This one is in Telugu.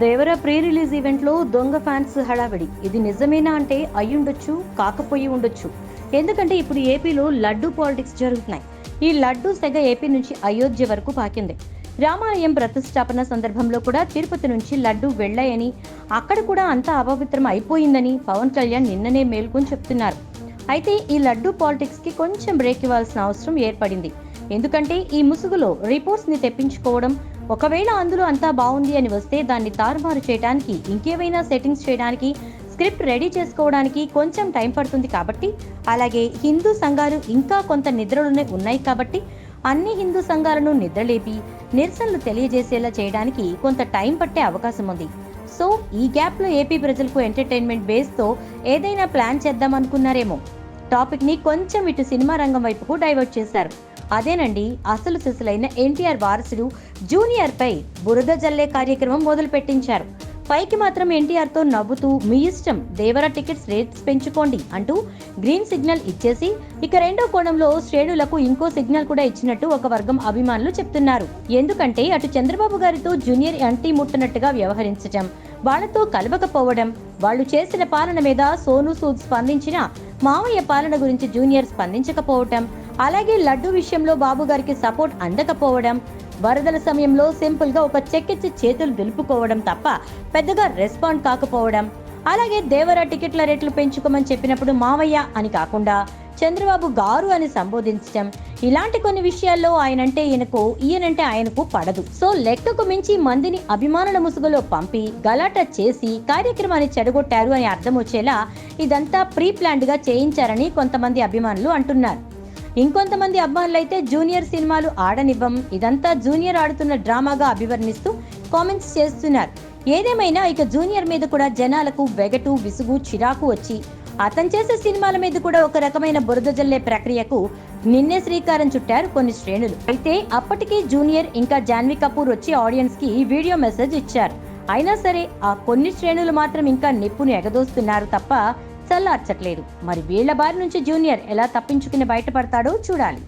దేవర ప్రీ రిలీజ్ ఈవెంట్లో దొంగ ఫ్యాన్స్ హడావిడి. ఇది నిజమేనా అంటే అయ్యుండొచ్చు కాకపోయి ఉండొచ్చు. ఎందుకంటే ఇప్పుడు ఏపీలో లడ్డు పాలిటిక్స్ జరుగుతున్నాయి. ఈ లడ్డు సెగ ఏపీ నుంచి అయోధ్య వరకు పాకింది. రామాలయం ప్రతిష్టాపన సందర్భంలో కూడా తిరుపతి నుంచి లడ్డు వెళ్ళాయని అక్కడ కూడా అంతా అపవిత్రం అయిపోయిందని పవన్ కళ్యాణ్ నిన్ననే మేల్కొని చెప్తున్నారు. అయితే ఈ లడ్డు పాలిటిక్స్కి కొంచెం బ్రేక్ ఇవ్వాల్సిన అవసరం ఏర్పడింది. ఎందుకంటే ఈ ముసుగులో రిపోర్ట్స్ని తెప్పించుకోవడం ఒకవేళ అందులో అంతా బాగుంది అని వస్తే దాన్ని తారుమారు చేయడానికి ఇంకేమైనా సెట్టింగ్స్ చేయడానికి స్క్రిప్ట్ రెడీ చేసుకోవడానికి కొంచెం టైం పడుతుంది కాబట్టి అలాగే హిందూ సంఘాలు ఇంకా కొంత నిద్రలోనే ఉన్నాయి కాబట్టి అన్ని హిందూ సంఘాలను నిద్రలేపి నిరసనలు తెలియజేసేలా చేయడానికి కొంత టైం పట్టే అవకాశం ఉంది. సో ఈ గ్యాప్లో ఏపీ ప్రజలకు ఎంటర్టైన్మెంట్ బేస్తో ఏదైనా ప్లాన్ చేద్దాం అనుకున్నారేమో. టాపిక్ని కొంచెం ఇటు సినిమా రంగం వైపుకు డైవర్ట్ చేశారు. అదేనండి అసలు సిసలైన ఎన్టీఆర్ వారసుడు జూనియర్ పై బురద జల్లే కార్యక్రమం మొదలు పెట్టించారు పైకి మాత్రం ఎన్టీఆర్తో నవ్వుతూ మీ ఇష్టం దేవర టికెట్స్ రేట్స్ పెంచుకోండి అంటూ గ్రీన్ సిగ్నల్ ఇచ్చేసి ఇక రెండో కోణంలో శ్రేణులకు ఇంకో సిగ్నల్ కూడా ఇచ్చినట్టు ఒక వర్గం అభిమానులు చెప్తున్నారు. ఎందుకంటే అటు చంద్రబాబు గారితో జూనియర్ అంటీ ముట్టనట్టుగా వ్యవహరించటం వాళ్ళతో కలవకపోవడం వాళ్ళు చేసిన పాలన మీద సోను సూద్ స్పందించిన మావయ్య పాలన గురించి జూనియర్ స్పందించకపోవటం అలాగే లడ్డు విషయంలో బాబు గారికి సపోర్ట్ అందకపోవడం వరదల సమయంలో సింపుల్గా ఒక చెక్ ఇచ్చి చేతులు దులుపుకోవడం తప్ప పెద్దగా రెస్పాండ్ కాకపోవడం అలాగే దేవర టికెట్ల రేట్లు పెంచుకోమని చెప్పినప్పుడు మావయ్య అని కాకుండా చంద్రబాబు గారు అని సంబోధించడం ఇలాంటి కొన్ని విషయాల్లో ఆయనంటే ఈయనకు ఈయనంటే ఆయనకు పడదు. సో లెక్కకు మించి మందిని అభిమానుల ముసుగులో పంపి గలాట చేసి కార్యక్రమాన్ని చెడగొట్టారు అని అర్థం వచ్చేలా ఇదంతా ప్రీ ప్లాన్డ్గా చేయించారని కొంతమంది అభిమానులు అంటున్నారు. ఇంకొంతమంది అభిమానులైతే జూనియర్ సినిమాలు ఆడనివ్వం. ఇదంతా జూనియర్ ఆడుతున్న డ్రామాగా అభివర్ణిస్తూ కామెంట్స్ చేస్తున్నారు. ఏదేమైనా ఇక జూనియర్ మీద కూడా జనాలకు వెగటు విసుగు చిరాకు వచ్చి అతను చేసే సినిమాల మీద కూడా ఒక రకమైన బురద జల్లే ప్రక్రియకు నిన్నే శ్రీకారం చుట్టారు కొన్ని శ్రేణులు. అయితే అప్పటికే జూనియర్ ఇంకా జాన్వీ కపూర్ వచ్చి ఆడియన్స్కి వీడియో మెసేజ్ ఇచ్చారు. అయినా సరే ఆ కొన్ని శ్రేణులు మాత్రం ఇంకా నిప్పును ఎగదోస్తున్నారు తప్ప చల్లార్చట్లేదు. మరి వీళ్ళ బారి నుంచి జూనియర్ ఎలా తప్పించుకుని బయటపడతాడో చూడాలి.